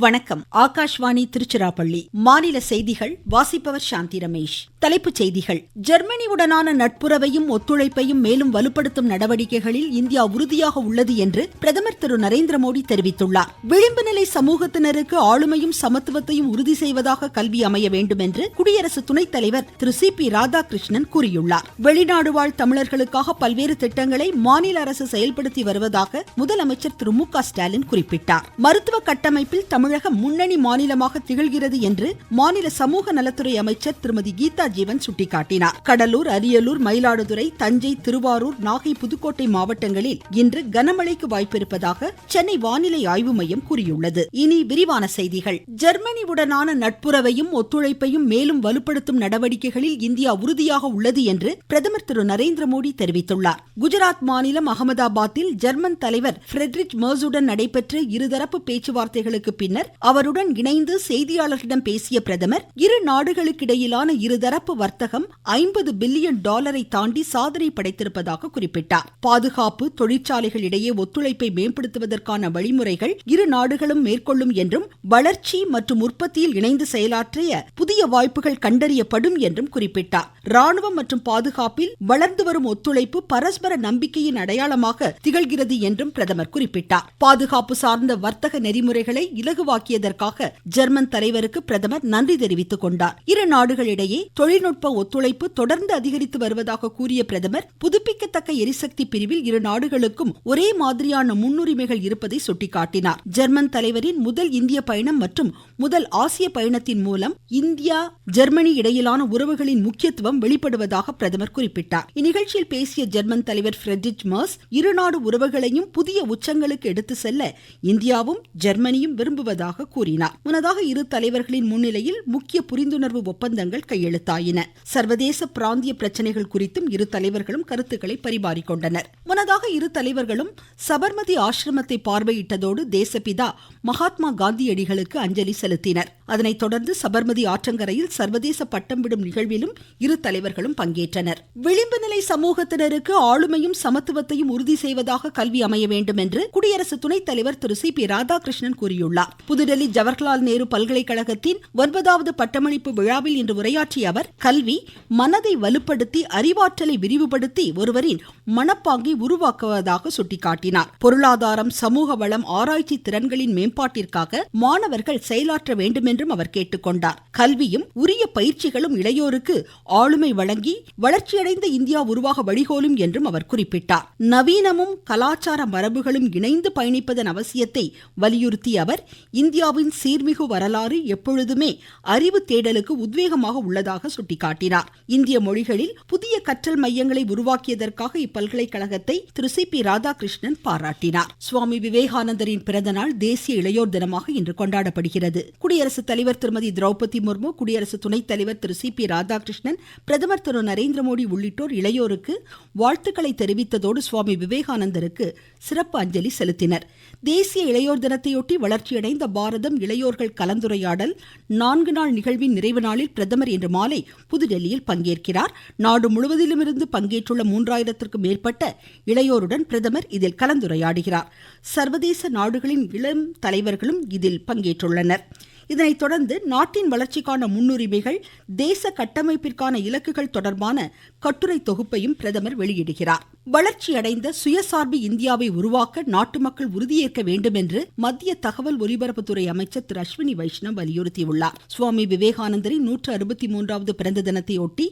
வணக்கம். ஆகாஷ்வாணி திருச்சிராப்பள்ளி. மாநில செய்திகள் வாசிப்பவர் சாந்தி ரமேஷ். தலைப்புச் செய்திகள். ஜெர்மனியுடனான நட்புறவையும் ஒத்துழைப்பையும் மேலும் வலுப்படுத்தும் நடவடிக்கைகளில் இந்தியா உறுதியாக உள்ளது என்று பிரதமர் திரு நரேந்திர மோடி தெரிவித்துள்ளார். விளிம்பு நிலை சமூகத்தினருக்கு ஆளுமையும் சமத்துவத்தையும் உறுதி செய்வதாக கல்வி அமைய வேண்டும் என்று குடியரசு துணைத் தலைவர் திரு சி பி ராதாகிருஷ்ணன் கூறியுள்ளார். வெளிநாடு வாழ் தமிழர்களுக்காக பல்வேறு திட்டங்களை மாநில அரசு செயல்படுத்தி வருவதாக முதலமைச்சர் திரு மு க ஸ்டாலின் குறிப்பிட்டார். மருத்துவ கட்டமைப்பில் தமிழ் தமிழகம் முன்னணி மாநிலமாக திகழ்கிறது என்று மாநில சமூக நலத்துறை அமைச்சர் திருமதி கீதா ஜீவன் சுட்டிக்காட்டினார். கடலூர் அரியலூர் மயிலாடுதுறை தஞ்சை திருவாரூர் நாகை புதுக்கோட்டை மாவட்டங்களில் இன்று கனமழைக்கு வாய்ப்பிருப்பதாக சென்னை வானிலை ஆய்வு மையம் கூறியுள்ளது. இனி விரிவான செய்திகள். ஜெர்மனியுடனான நட்புறவையும் ஒத்துழைப்பையும் மேலும் வலுப்படுத்தும் நடவடிக்கைகளில் இந்தியா உறுதியாக உள்ளது என்று பிரதமர் திரு நரேந்திர மோடி தெரிவித்துள்ளார். குஜராத் மாநிலம் அகமதாபாத்தில் ஜெர்மன் தலைவர் பிரெட்ரிக் மர்சுடன் நடைபெற்ற இருதரப்பு பேச்சுவார்த்தைகளுக்கு பின்னர் பின்னர் அவருடன் இணைந்து செய்தியாளர்களிடம் பேசிய பிரதமர் இரு நாடுகளுக்கிடையிலான இருதரப்பு வர்த்தகம் ஐம்பது பில்லியன் டாலரை தாண்டி சாதனை படைத்திருப்பதாக குறிப்பிட்டார். பாதுகாப்பு தொழிற்சாலைகள் இடையே ஒத்துழைப்பை மேம்படுத்துவதற்கான வழிமுறைகள் இரு நாடுகளும் மேற்கொள்ளும் என்றும் வளர்ச்சி மற்றும் உற்பத்தியில் இணைந்து செயலாற்றிய புதிய வாய்ப்புகள் கண்டறியப்படும் என்றும் குறிப்பிட்டார். ராணுவம் மற்றும் பாதுகாப்பில் வளர்ந்து வரும் ஒத்துழைப்பு பரஸ்பர நம்பிக்கையின் அடையாளமாக திகழ்கிறது என்றும் பிரதமர் குறிப்பிட்டார். பாதுகாப்பு சார்ந்த வர்த்தக நெறிமுறைகளை உருவாக்கியதற்காக ஜெர்மன் தலைவருக்கு பிரதமர் நன்றி தெரிவித்துக் கொண்டார். இரு நாடுகளிடையே தொழில்நுட்ப ஒத்துழைப்பு தொடர்ந்து அதிகரித்து வருவதாக கூறிய பிரதமர் புதுப்பிக்கத்தக்க எரிசக்தி பிரிவில் இரு நாடுகளுக்கும் ஒரே மாதிரியான முன்னுரிமைகள் இருப்பதை சுட்டிக்காட்டினார். ஜெர்மன் தலைவரின் முதல் இந்திய பயணம் மற்றும் முதல் ஆசிய பயணத்தின் மூலம் இந்தியா ஜெர்மனி இடையிலான உறவுகளின் முக்கியத்துவம் வெளிப்படுவதாக பிரதமர் குறிப்பிட்டார். இந்நிகழ்ச்சியில் பேசிய ஜெர்மன் தலைவர் பிரெட்ரிச் மர்ஸ் இருநாடு உறவுகளையும் புதிய உச்சங்களுக்கு எடுத்து செல்ல இந்தியாவும் ஜெர்மனியும் விரும்புவதாக கூறினார். முன்னதாக இரு தலைவர்களின் முன்னிலையில் முக்கிய புரிந்துணர்வு ஒப்பந்தங்கள் கையெழுத்தாயின. சர்வதேச பிராந்திய பிரச்சனைகள் குறித்தும் இரு தலைவர்களும் கருத்துக்களை பரிமாறிக்கொண்டனர். முன்னதாக இரு தலைவர்களும் சபர்மதி ஆசிரமத்தை பார்வையிட்டதோடு தேசப்பிதா மகாத்மா காந்தியடிகளுக்கு அஞ்சலி செலுத்தினர். செலுத்தினர் அதனைத் தொடர்ந்து சபர்மதி ஆற்றங்கரையில் சர்வதேச பட்டம் விடும் நிகழ்விலும் இரு தலைவர்களும் பங்கேற்றனர். விளிம்பு நிலை சமூகத்தினருக்கு ஆளுமையும் சமத்துவத்தையும் உறுதி செய்வதாக கல்வி அமைய வேண்டும் என்று குடியரசு துணைத் தலைவர் திரு சி பி ராதாகிருஷ்ணன் கூறியுள்ளார். புதுடெல்லி ஜவஹர்லால் நேரு பல்கலைக்கழகத்தின் ஒன்பதாவது பட்டமளிப்பு விழாவில் இன்று உரையாற்றிய அவர் கல்வி மனதை வலுப்படுத்தி அறிவாற்றலை விரிவுபடுத்தி ஒருவரின் மனப்பாங்கை உருவாக்குவதாக சுட்டிக்காட்டினார். பொருளாதாரம் சமூக வளம் ஆராய்ச்சி திறன்களின் மேம்பாட்டிற்காக மாணவர்கள் செயலாற்ற வேண்டும் என்றும் அவர் கேட்டுக்கொண்டார். கல்வியும் உரிய பயிற்சிகளும் இளையோருக்கு ஆளுமை வழங்கி வளர்ச்சியடைந்த இந்தியா உருவாக வழிகோலும் என்றும் அவர் குறிப்பிட்டார். நவீனமும் கலாச்சார மரபுகளும் இணைந்து பயணிப்பதன் அவசியத்தை வலியுறுத்திய அவர் இந்தியாவின் சீர்மிகு வரலாறு எப்பொழுதுமே அறிவு தேடலுக்கு உத்வேகமாக உள்ளதாக சுட்டிக்காட்டினார். இந்திய மொழிகளில் புதிய கற்றல் மையங்களை உருவாக்கியதற்காக இப்பல்கலைக்கழகத்தை திரு சி பி ராதாகிருஷ்ணன் பாராட்டினார். சுவாமி விவேகானந்தரின் பிறந்தநாள் தேசிய இளையோர் தினமாக இன்று கொண்டாடப்படுகிறது. குடியரசுத் தலைவர் திருமதி திரௌபதி முர்மு குடியரசு துணைத் தலைவர் திரு சி பி ராதாகிருஷ்ணன் பிரதமர் திரு நரேந்திர மோடி உள்ளிட்டோர் இளையோருக்கு வாழ்த்துக்களை தெரிவித்ததோடு சுவாமி விவேகானந்தருக்கு சிறப்பு அஞ்சலி செலுத்தினர். தேசிய இளையோர் தினத்தையொட்டி வளர்ச்சியடைந்த பாரதம் இளையோர்கள் கலந்துரையாடல் நான்கு நாள் நிகழ்வின் நிறைவு நாளில் பிரதமர் இன்று மாலை புதுடெல்லியில் பங்கேற்கிறார். நாடு முழுவதிலுமிருந்து பங்கேற்றுள்ள மூன்றாயிரத்திற்கும் மேற்பட்ட இளையோருடன் பிரதமர் இதில் கலந்துரையாடுகிறார். சர்வதேச நாடுகளின் இளம் தலைவர்களும் இதில் பங்கேற்றுள்ளனர். இதனைத் தொடர்ந்து நாட்டின் வளர்ச்சிக்கான முன்னுரிமைகள் தேச கட்டமைப்பிற்கான இலக்குகள் தொடர்பான கட்டுரை தொகுப்பையும் பிரதமர் வெளியிடுகிறார். வளர்ச்சியடைந்த சுயசார்பு இந்தியாவை உருவாக்க நாட்டு மக்கள் உறுதியேற்க வேண்டும் என்று மத்திய தகவல் ஒலிபரப்புத்துறை அமைச்சர் திரு அஸ்வினி வைஷ்ணவ் வலியுறுத்தியுள்ளார். சுவாமி விவேகானந்தரின் நூற்று அறுபத்தி மூன்றாவது பிறந்த தினத்தையொட்டி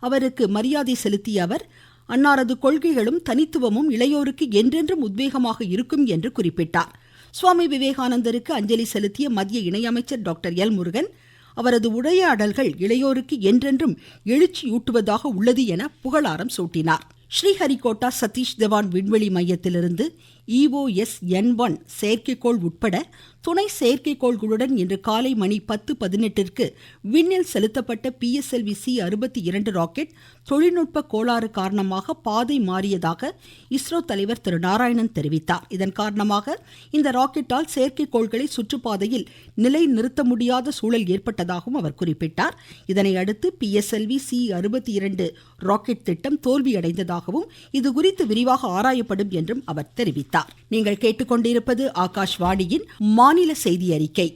அவருக்கு மரியாதை செலுத்திய அவர் அன்னாரது கொள்கைகளும் தனித்துவமும் இளையோருக்கு என்றென்றும் உத்வேகமாக இருக்கும் என்று குறிப்பிட்டார். சுவாமி விவேகானந்தருக்கு அஞ்சலி செலுத்திய மத்திய இணையமைச்சர் டாக்டர் எல் முருகன் அவரது உரையாடல்கள் இளையோருக்கு என்றென்றும் எழுச்சியூட்டுவதாக உள்ளது என புகழாரம் சூட்டினார். ஸ்ரீஹரிகோட்டா சதீஷ் தவான் விண்வெளி மையத்திலிருந்து இஓஎஸ் என் ஒன் செயற்கைக்கோள் உட்பட துணை செயற்கைக்கோள்களுடன் இன்று காலை மணி பத்து பதினெட்டிற்கு விண்ணில் செலுத்தப்பட்ட பிஎஸ்எல்வி சி அறுபத்தி இரண்டு ராக்கெட் தொழில்நுட்ப கோளாறு காரணமாக பாதை மாறியதாக இஸ்ரோ தலைவர் திரு நாராயணன் தெரிவித்தார். இதன் காரணமாக இந்த ராக்கெட்டால் செயற்கைக்கோள்களை சுற்றுப்பாதையில் நிலை நிறுத்த முடியாத சூழல் ஏற்பட்டதாகவும் அவர் குறிப்பிட்டார். இதனை அடுத்து பிஎஸ்எல்வி சி அறுபத்தி இரண்டு ராக்கெட் திட்டம் தோல்வியடைந்ததாகவும் இதுகுறித்து விரிவாக ஆராயப்படும் என்றும் அவர் தெரிவித்தார். நீங்கள் கேட்டுக்கொண்டிருப்பது ஆகாஷ்வாணியின் மாநில செய்தி அறிக்கை.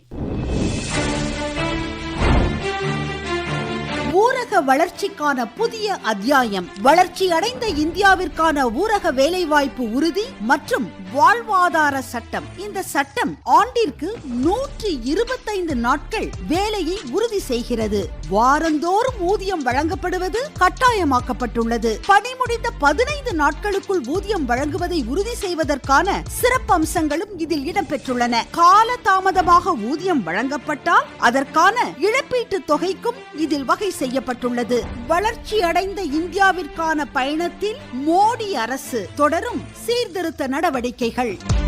ஊரக வளர்ச்சிக்கான புதிய அத்தியாயம் வளர்ச்சி அடைந்த இந்தியாவிற்கான ஊரக வேலைவாய்ப்பு உறுதி மற்றும் வாழ்வாதார சட்டம். இந்த சட்டம் ஆண்டிற்கு நூற்றி இருபத்தைந்து நாட்கள் வேலையை உறுதி செய்கிறது. வாரந்தோறும் ஊதியம் வழங்கப்படுவது கட்டாயமாக்கப்பட்டுள்ளது. பணி முடிந்த பதினைந்து நாட்களுக்குள் ஊதியம் வழங்குவதை உறுதி செய்வதற்கான சிறப்பு அம்சங்களும் இதில் இடம்பெற்றுள்ளன. கால தாமதமாக ஊதியம் வழங்கப்பட்டால் அதற்கான இழப்பீட்டு தொகைக்கும் இதில் வகை செய்யப்பட்டுள்ளது. வளர்ச்சி அடைந்த இந்தியாவிற்கான பயணத்தில் மோடி அரசு தொடரும் சீர்திருத்த நடவடிக்கை நடவடிக்கைகள்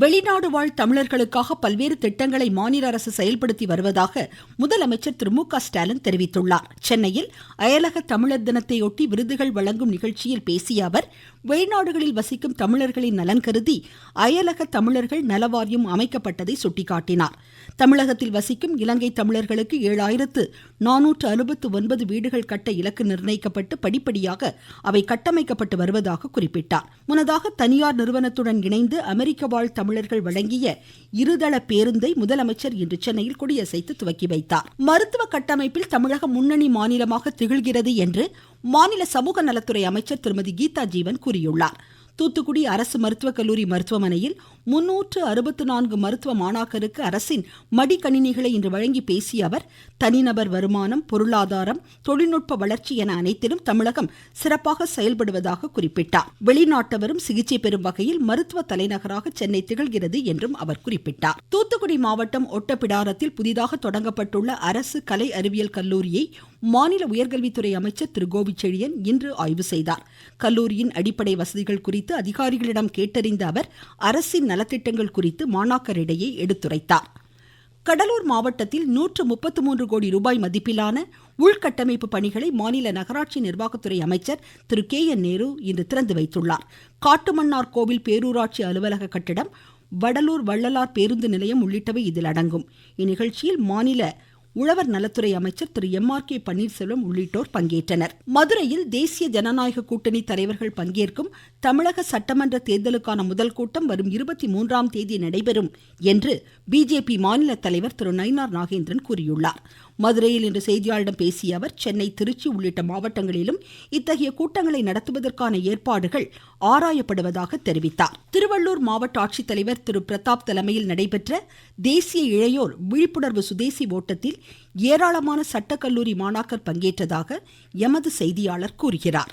வெளிநாடு வாழ் தமிழர்களுக்காக பல்வேறு திட்டங்களை மாநில அரசு செயல்படுத்தி வருவதாக முதலமைச்சர் திரு மு க ஸ்டாலின் தெரிவித்துள்ளார். சென்னையில் அயலக தமிழர் தினத்தையொட்டி விருதுகள் வழங்கும் நிகழ்ச்சியில் பேசிய அவர் வெளிநாடுகளில் வசிக்கும் தமிழர்களின் நலன் கருதி அயலக தமிழர்கள் நலவாரியம் அமைக்கப்பட்டதை சுட்டிக்காட்டினார். தமிழகத்தில் வசிக்கும் இலங்கை தமிழர்களுக்கு ஏழாயிரத்து நானூற்று அறுபத்து ஒன்பது வீடுகள் கட்ட இலக்கு நிர்ணயிக்கப்பட்டு படிப்படியாக அவை கட்டமைக்கப்பட்டு வருவதாக குறிப்பிட்டார். முன்னதாக தனியார் நிறுவனத்துடன் இணைந்து அமெரிக்க வாழ் தமிழர்கள் வழங்கிய இருதள பேருந்தை முதலமைச்சர் இன்று சென்னையில் கொடியசைத்து துவக்கி வைத்தார். மருத்துவ கட்டமைப்பில் தமிழகம் முன்னணி மாநிலமாக திகழ்கிறது என்று மாநில சமூக நலத்துறை அமைச்சர் திருமதி கீதா ஜீவன் கூறியுள்ளார். தூத்துக்குடி அரசு மருத்துவக் கல்லூரி மருத்துவமனையில் முன்னூற்று அறுபத்து நான்கு மருத்துவ மாணாக்கருக்கு அரசின் மடிக்கணினிகளை இன்று வழங்கி பேசிய அவர் தனிநபர் வருமானம் பொருளாதாரம் தொழில்நுட்ப வளர்ச்சி என அனைத்திலும் தமிழகம் சிறப்பாக செயல்படுவதாக குறிப்பிட்டார். வெளிநாட்டவரும் சிகிச்சை பெறும் வகையில் மருத்துவ தலைநகராக சென்னை திகழ்கிறது என்றும் அவர் குறிப்பிட்டார். தூத்துக்குடி மாவட்டம் ஒட்டப்பிடாரத்தில் புதிதாக தொடங்கப்பட்டுள்ள அரசு கலை அறிவியல் கல்லூரியை மாநில உயர்கல்வித்துறை அமைச்சர் திரு. கோவிச்செழியன் இன்று ஆய்வு செய்தார். கல்லூரியின் அடிப்படை வசதிகள் குறித்து அதிகாரிகளிடம் கேட்டறிந்த அவர் அரசின் நலத்திட்டங்கள் குறித்து மாணாக்கரிடையே எடுத்துரைத்தார். கடலூர் மாவட்டத்தில் நூற்று முப்பத்து மூன்று கோடி ரூபாய் மதிப்பிலான உள்கட்டமைப்பு பணிகளை மாநில நகராட்சி நிர்வாகத்துறை அமைச்சர் திரு கே என் நேரு இன்று திறந்து வைத்துள்ளார். காட்டுமன்னார் கோவில் பேரூராட்சி அலுவலக கட்டிடம் வடலூர் வள்ளலார் பேருந்து நிலையம் உள்ளிட்டவை இதில் அடங்கும். இந்நிகழ்ச்சியில் மாநில உழவர் நலத்துறை அமைச்சர் திரு எம் ஆர் கே பன்னீர்செல்வம் உள்ளிட்டோர் பங்கேற்றனர். மதுரையில் தேசிய ஜனநாயக கூட்டணி தலைவர்கள் பங்கேற்கும் தமிழக சட்டமன்ற தேர்தலுக்கான முதல் கூட்டம் வரும் இருபத்தி மூன்றாம் தேதி நடைபெறும் என்று பிஜேபி மாநில தலைவர் திரு நயினார் நாகேந்திரன் கூறியுள்ளார். மதுரையில் இன்று செய்தியாளர்களிடம் பேசிய அவர் சென்னை திருச்சி உள்ளிட்ட மாவட்டங்களிலும் இத்தகைய கூட்டங்களை நடத்துவதற்கான ஏற்பாடுகள் ஆராயப்படுவதாக தெரிவித்தார். திருவள்ளூர் மாவட்ட ஆட்சித்தலைவர் திரு. பிரதாப் தலைமையில் நடைபெற்ற தேசிய இளையோர் விழிப்புணர்வு சுதேசி ஓட்டத்தில் ஏராளமான சட்டக்கல்லூரி மாணாக்கர் பங்கேற்றதாக எமது செய்தியாளர் கூறுகிறார்.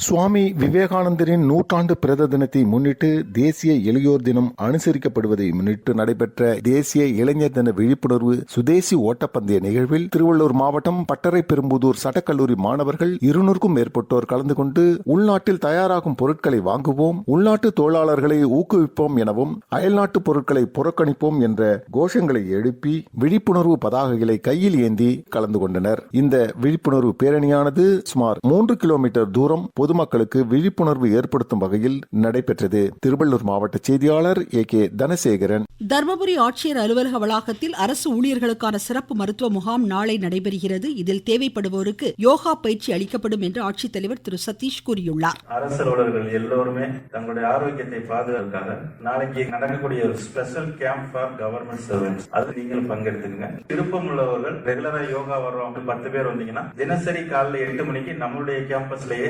சுவாமி விவேகானந்தரின் நூற்றாண்டு பிறந்த தினத்தை முன்னிட்டு தேசிய இளையோர் தினம் அனுசரிக்கப்படுவதை முன்னிட்டு நடைபெற்ற தேசிய இளைஞர் தின விழிப்புணர்வு சுதேசி ஓட்டப்பந்தய நிகழ்வில் திருவள்ளூர் மாவட்டம் பட்டறை பெரும்புதூர் சட்டக்கல்லூரி மாணவர்கள் இருநூறுக்கும் மேற்பட்டோர் கலந்து கொண்டு உள்நாட்டில் தயாராகும் பொருட்களை வாங்குவோம் உள்நாட்டு தொழிலாளர்களை ஊக்குவிப்போம் எனவும் அயல்நாட்டு பொருட்களை புறக்கணிப்போம் என்ற கோஷங்களை எழுப்பி விழிப்புணர்வு பதாகைகளை கையில் ஏந்தி கலந்து கொண்டனர். இந்த விழிப்புணர்வு பேரணியானது சுமார் மூன்று கிலோமீட்டர் தூரம் பொது பொதுமக்களுக்கு விழிப்புணர்வு ஏற்படுத்தும் வகையில் நடைபெற்றது. திருவள்ளூர் மாவட்ட செய்தியாளர் ஏ கே தனசேகரன். தர்மபுரி ஆட்சியர் அலுவலக வளாகத்தில் அரசு ஊழியர்களுக்கான சிறப்பு மருத்துவ முகாம் நாளை நடைபெறுகிறது. இதில் தேவைப்படுவோருக்கு யோகா பயிற்சி அளிக்கப்படும் என்று ஆட்சித்தலைவர் திரு சதீஷ் கூறியுள்ளார். அரசு அலுவலர்கள் எல்லோருமே தங்களுடைய ஆரோக்கியத்தை பாதுகாக்க நாளைக்கு நடக்கக்கூடிய ஒரு special camp for government servants அது நீங்களும் பங்கெடுத்துக்கங்க. விருப்பம் உள்ளவர்கள் ரெகுலரா யோகா வர்றவங்க பத்து பேர் வந்தீங்கன்னா தினசரி காலைல எட்டு மணிக்கு நம்மளுடைய கேம்பஸ்லயே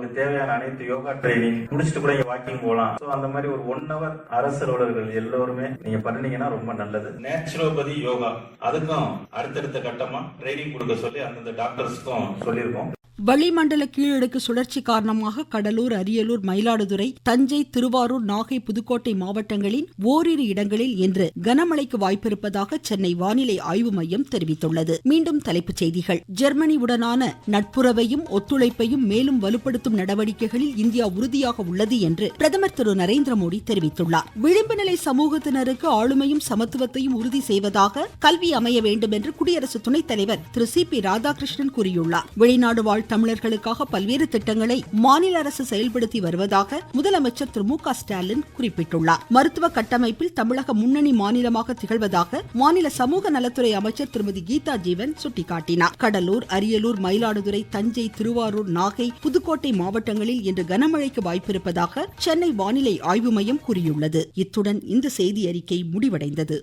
அவங்களுக்கு தேவையான அனைத்து யோகா ட்ரைனிங் முடிச்சுட்டு கூட வாக்கிங் போகலாம் ஸோ அந்த மாதிரி ஒரு ஒன் ஹவர் அரசு அலுவலர்கள் எல்லோருமே நீங்க பண்ணீங்கன்னா ரொம்ப நல்லது. நேச்சுரோபதி யோகா அதுக்கும் அடுத்தடுத்த கட்டமா ட்ரைனிங் கொடுக்க சொல்லி அந்தந்த டாக்டர்ஸ்க்கும் சொல்லியிருக்கோம். வளிமண்டல கீழடுக்கு சுழற்சி காரணமாக கடலூர் அரியலூர் மயிலாடுதுறை தஞ்சை திருவாரூர் நாகை புதுக்கோட்டை மாவட்டங்களின் ஓரிரு இடங்களில் இன்று கனமழைக்கு வாய்ப்பிருப்பதாக சென்னை வானிலை ஆய்வு மையம் தெரிவித்துள்ளது. மீண்டும் தலைப்புச் செய்திகள். ஜெர்மனியுடனான நட்புறவையும் ஒத்துழைப்பையும் மேலும் வலுப்படுத்தும் நடவடிக்கைகளில் இந்தியா உறுதியாக உள்ளது என்று பிரதமர் திரு நரேந்திர மோடி தெரிவித்துள்ளார். விளிம்பு நிலை சமூகத்தினருக்கு ஆளுமையும் சமத்துவத்தையும் உறுதி செய்வதாக கல்வி அமைய வேண்டும் என்று குடியரசு துணைத் தலைவர் திரு சி பி ராதாகிருஷ்ணன் கூறியுள்ளார். வெளிநாடு வாழ் தமிழர்களுக்காக பல்வேறு திட்டங்களை மாநில அரசு செயல்படுத்தி வருவதாக முதலமைச்சர் திரு மு க ஸ்டாலின் குறிப்பிட்டுள்ளார். மருத்துவ கட்டமைப்பில் தமிழக முன்னணி மாநிலமாக திகழ்வதாக மாநில சமூக நலத்துறை அமைச்சர் திருமதி கீதா ஜீவன் சுட்டிக்காட்டினார். கடலூர் அரியலூர் மயிலாடுதுறை தஞ்சை திருவாரூர் நாகை புதுக்கோட்டை மாவட்டங்களில் இன்று கனமழைக்கு வாய்ப்பிருப்பதாக சென்னை வானிலை ஆய்வு மையம் கூறியுள்ளது. இத்துடன் இந்த செய்தி அறிக்கை முடிவடைந்தது.